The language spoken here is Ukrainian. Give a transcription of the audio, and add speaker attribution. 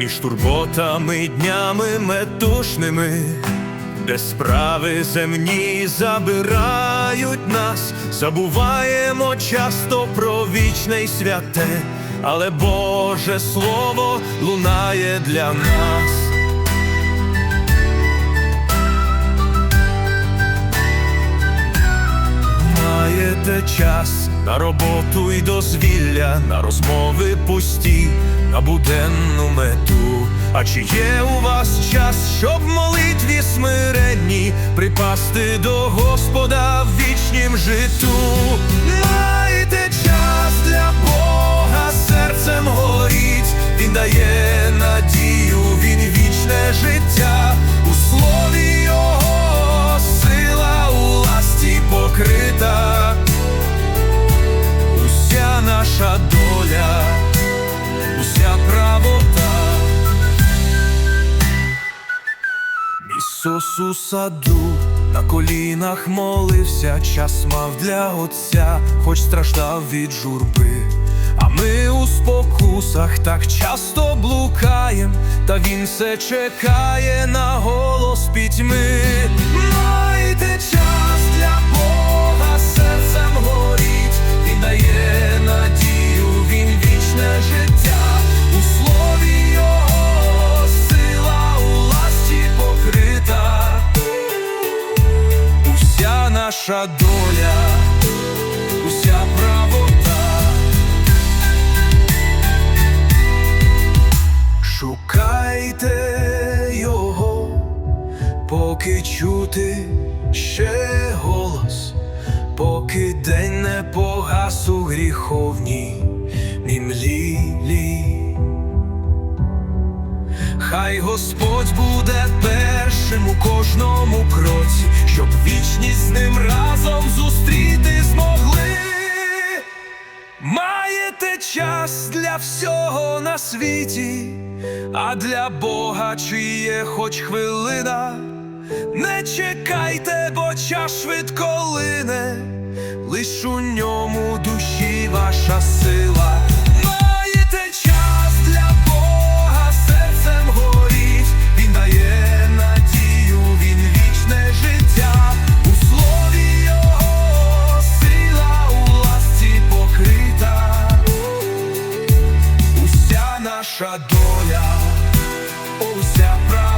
Speaker 1: між турботами днями метушними, де справи земні забирають нас, забуваємо часто про вічне й святе, але Боже Слово лунає для нас. Маєте час на роботу й дозвілля, на розмови пусті, на буденну мету. А чи є у вас час, щоб в молитві смиренні припасти до Господа в вічнім житу? Ісус у саду на колінах молився, час мав для Отця, хоч страждав від журби. А ми у спокусах так часто блукаєм, та він все чекає на голос пітьми. Наша доля, уся правота. Шукайте його, поки чути ще голос, поки день не погас у гріховній мімлілі. Хай Господь буде першим у кожному кроці, щоб час для всього на світі, а для Бога чи є хоч хвилина. Не чекайте, бо час швидко лине, лиш у ньому доля, уся правда.